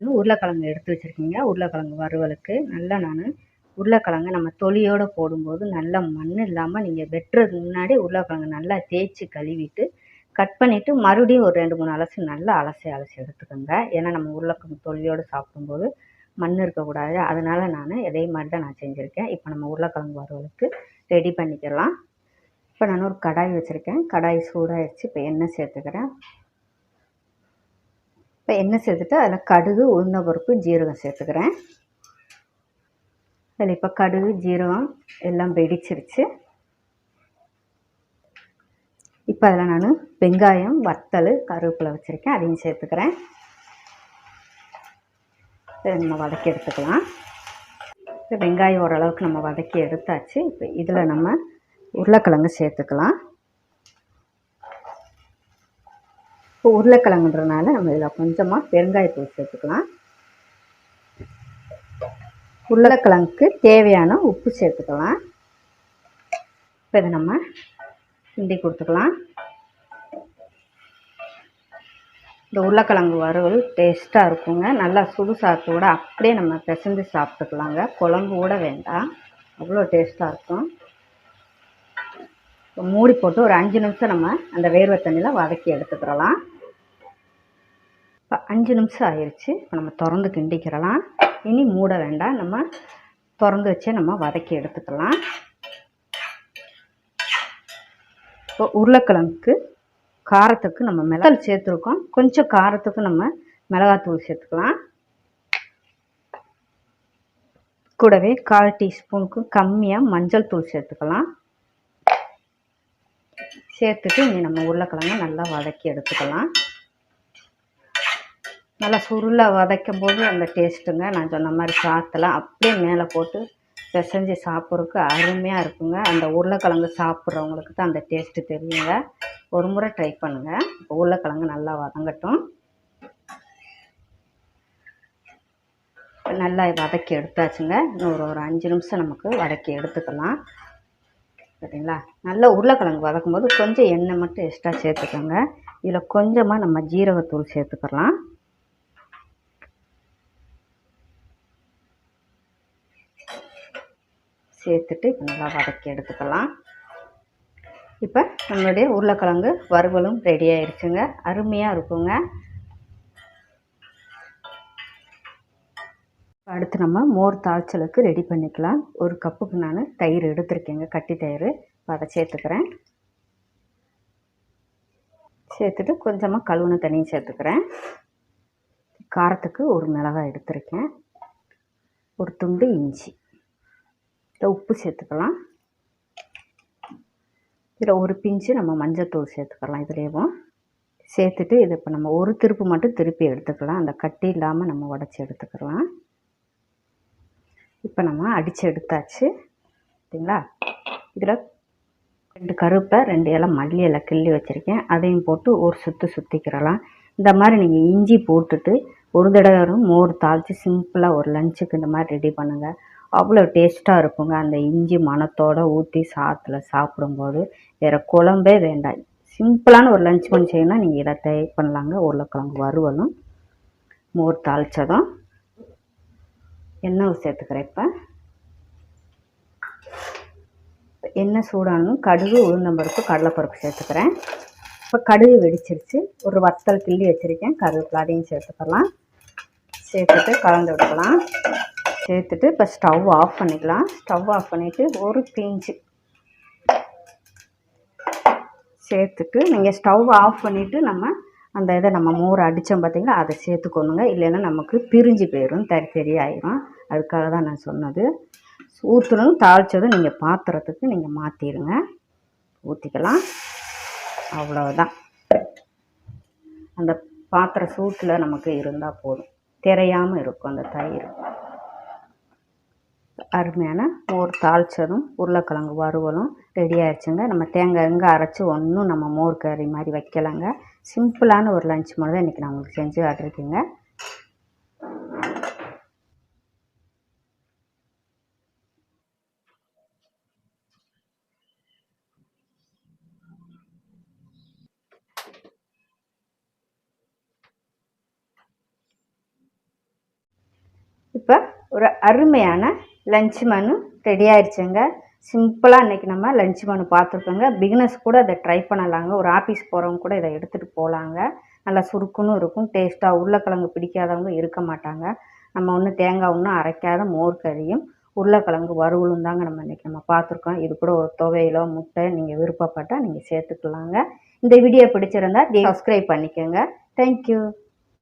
உருளைக்கிழங்கு எடுத்து வச்சுருக்கீங்க. உருளைக்கிழங்கு வறுவலுக்கு நல்லா நான் உருளைக்கிழங்கு நம்ம தொலியோடு போடும்போது நல்லா மண் இல்லாமல் நீங்கள் வெட்டுறதுக்கு முன்னாடி உருளைக்கிழங்கு நல்லா தேய்ச்சி கழுவிட்டு கட் பண்ணிவிட்டு மறுபடியும் ஒரு ரெண்டு மூணு அலசி நல்லா அலசி அலசி எடுத்துக்கோங்க. ஏன்னா நம்ம உருளைக்கிழங்கு தொலியோடு சாப்பிடும்போது மண் இருக்கக்கூடாது. அதனால் நான் இதே மாதிரி தான் நான் செஞ்சுருக்கேன். இப்போ நம்ம உருளைக்கிழங்கு வறுவலுக்கு ரெடி பண்ணிக்கலாம். இப்போ நான் ஒரு கடாய் வச்சுருக்கேன். கடாய் சூடாகிடுச்சு இப்போ எண்ணெய் சேர்த்துக்கிறேன். இப்போ எண்ணெய் சேர்த்துட்டு அதில் கடுகு உளுந்தம்பருப்பு ஜீரகம் சேர்த்துக்கிறேன். அதில் இப்போ கடுகு ஜீரகம் எல்லாம் வெடிச்சிருச்சு. இப்போ அதில் நான் வெங்காயம் வத்தல் கருவேப்பிலை வச்சுருக்கேன். அதையும் சேர்த்துக்கிறேன். நம்ம வதக்கி எடுத்துக்கலாம். இப்போ வெங்காயம் ஓரளவுக்கு நம்ம வதக்கி எடுத்தாச்சு. இப்போ இதில் நம்ம உருளைக்கிழங்கு சேர்த்துக்கலாம். இப்போ உருளைக்கிழங்குன்றனால நம்ம இதில் கொஞ்சமாக பெருங்காயத்தூள் சேர்த்துக்கலாம் உருளைக்கிழங்குக்கு தேவையான உப்பு சேர்த்துக்கலாம். இப்போ இதை நம்ம கிண்டி கொடுத்துக்கலாம். இந்த உருளைக்கிழங்கு வறுவல் டேஸ்ட்டாக இருக்குங்க. நல்லா சுடு சாத்தோடு அப்படியே நம்ம பிசைஞ்சு சாப்பிட்டுக்கலாங்க. குழம்பு கூட வேண்டாம். அவ்வளோ டேஸ்ட்டாக இருக்கும். இப்போ மூடி போட்டு ஒரு அஞ்சு நிமிஷம் நம்ம அந்த வேர்வை தண்ணியில் வதக்கி எடுத்துக்கிறலாம். இப்போ அஞ்சு நிமிஷம் ஆயிடுச்சு இப்போ நம்ம திறந்து கிண்டிக்கிறலாம். இனி மூட வேண்டாம். நம்ம திறந்து வச்சே நம்ம வதக்கி எடுத்துக்கலாம். இப்போ உருளைக்கிழங்குக்கு காரத்துக்கு நம்ம மிளகாய் சேர்த்துருக்கோம். கொஞ்சம் காரத்துக்கு நம்ம மிளகாத்தூள் சேர்த்துக்கலாம். கூடவே கால் டீஸ்பூனுக்கு கம்மியாக மஞ்சள் தூள் சேர்த்துக்கலாம். சேர்த்துட்டு இனி நம்ம உருளைக்கிழங்க நல்லா வதக்கி எடுத்துக்கலாம். நல்லா சுருளாக வதக்கும் போது அந்த டேஸ்ட்டுங்க நான் சொன்ன மாதிரி சாத்தெல்லாம் அப்படியே மேலே போட்டு பிசைஞ்சு சாப்பிட்றதுக்கு அருமையாக இருக்குங்க. அந்த உருளைக்கிழங்கு சாப்பிட்றவங்களுக்கு தான் அந்த டேஸ்ட்டு தெரியுங்க. ஒரு முறை ட்ரை பண்ணுங்கள் இப்போ உருளைக்கிழங்கு நல்லா வதங்கட்டும். நல்லா வதக்கி எடுத்தாச்சுங்க. இன்னும் ஒரு ஒரு அஞ்சு நிமிஷம் நமக்கு வதக்கி எடுத்துக்கலாம். சரிங்களா நல்லா உருளைக்கிழங்கு வதக்கும் போது கொஞ்சம் எண்ணெய் மட்டும் எக்ஸ்ட்ரா சேர்த்துக்கோங்க. இதில் கொஞ்சமாக நம்ம ஜீரகத்தூள் சேர்த்துக்கலாம். சேர்த்துட்டு இப்போ நல்லா வதக்கி எடுத்துக்கலாம். இப்போ நம்மளுடைய உருளைக்கிழங்கு வறுவலும் ரெடி ஆயிடுச்சுங்க. அருமையாக இருக்குங்க. அடுத்து நம்ம மோர் தாய்ச்சலுக்கு ரெடி பண்ணிக்கலாம். ஒரு கப்புக்கு நான் தயிர் எடுத்திருக்கேங்க. கட்டி தயிர். அதை சேர்த்துக்கிறேன். சேர்த்துட்டு கொஞ்சமாக கழுவுன தண்ணியும் சேர்த்துக்கிறேன். காரத்துக்கு ஒரு மிளகாய் எடுத்திருக்கேன். ஒரு துண்டு இஞ்சி. இதில் உப்பு சேர்த்துக்கலாம். இதில் ஒரு பிஞ்சு நம்ம மஞ்சத்தூள் சேர்த்துக்கலாம் இதுலேயும். சேர்த்துட்டு இதை இப்போ நம்ம ஒரு திருப்பு மட்டும் திருப்பி எடுத்துக்கலாம். அந்த கட்டி இல்லாமல் நம்ம உடச்சி எடுத்துக்கலாம். இப்போ நம்ம அடித்து எடுத்தாச்சு. சரிங்களா? இதில் ரெண்டு கருப்பை ரெண்டு இலை மல்லி இலை கிள்ளி வச்சுருக்கேன். அதையும் போட்டு ஒரு சுற்று சுற்றிக்கிறலாம் இந்த மாதிரி நீங்கள் இஞ்சி போட்டுட்டு ஒரு தடவை மோர் தாளித்து சிம்பிளாக ஒரு லஞ்சுக்கு இந்த மாதிரி ரெடி பண்ணுங்கள் அவ்வளோ டேஸ்ட்டாக இருக்குங்க. அந்த இஞ்சி மணத்தோடு ஊற்றி சாத்தில் சாப்பிடும்போது வேறு குழம்பே வேண்டாம். சிம்பிளான ஒரு லஞ்ச் பண்ணி செய்யணும்னா நீங்கள் இதை ட்ரை பண்ணலாங்க. உருளைக்கிழங்கு வறுவலும் மோர் தாளித்ததும் எண்ணெய் சேர்த்துக்கிறேன் இப்போ. எண்ணெய் சூடானும் கடுகு உளுந்தம்பருப்பு கடலைப்பருப்பு சேர்த்துக்கிறேன். இப்போ கடுகு வெடிச்சிருச்சு. ஒரு வத்தல் கிள்ளி வச்சுருக்கேன். கருவேப்பிலை அதையும் சேர்த்துக்கலாம். சேர்த்துட்டு கலந்து விட்டுக்கலாம். சேர்த்துட்டு இப்போ ஸ்டவ் ஆஃப் பண்ணிக்கலாம். ஸ்டவ் ஆஃப் பண்ணிவிட்டு ஒரு பிஞ்சு சேர்த்துட்டு நீங்கள் ஸ்டவ் ஆஃப் பண்ணிவிட்டு நம்ம அந்த இதை நம்ம மோர் அடித்தோம் பார்த்திங்களா அதை சேர்த்துக்கணுங்க. இல்லைன்னா நமக்கு பிரிஞ்சு போயிடும் தரி தெரியாயிரும் அதுக்காக தான் நான் சொன்னது. ஊற்றணும் தாளித்ததும் நீங்கள் பாத்திரத்துக்கு நீங்கள் மாற்றிடுங்க ஊற்றிக்கலாம் அவ்வளோதான் அந்த பாத்திர சூட்டில் நமக்கு இருந்தால் போதும். தெரியாமல் இருக்கும் அந்த தயிர். அருமையான மோர் தாளித்ததும் உருளைக்கிழங்கு வறுவலும் ரெடி ஆயிடுச்சுங்க. நம்ம தேங்காய் எங்கே அரைச்சி ஒன்றும் நம்ம மோர் கறி மாதிரி வைக்கலாங்க. சிம்பிளான ஒரு லஞ்ச் மாதிரி தான் இன்றைக்கி நான் உங்களுக்கு செஞ்சு காட்டிருக்கேங்க இப்போ ஒரு அருமையான லஞ்ச் மனு ரெடி ஆயிடுச்சுங்க சிம்பிளாக இன்றைக்கி நம்ம லஞ்ச் மனு பார்த்துருக்கோங்க. பிகினர்ஸ் கூட இதை ட்ரை பண்ணலாங்க. ஒரு ஆஃபீஸ் போகிறவங்க கூட இதை எடுத்துகிட்டு போகலாங்க நல்லா சுருக்குன்னு இருக்கும். டேஸ்ட்டாக உருளைக்கிழங்கு பிடிக்காதவங்க இருக்க மாட்டாங்க. நம்ம ஒன்றும் தேங்காய் ஒன்றும் அரைக்காத மோர் கறியும் உருளைக்கிழங்கு வறுவலும் தாங்க நம்ம இன்றைக்கி நம்ம பார்த்துருக்கோம். இது கூட ஒரு துவையிலோ முட்டை நீங்கள் விருப்பப்பட்டால் நீங்கள் சேர்த்துக்கலாங்க. இந்த வீடியோ பிடிச்சிருந்தா சப்ஸ்கிரைப் பண்ணிக்கோங்க. தேங்க்யூ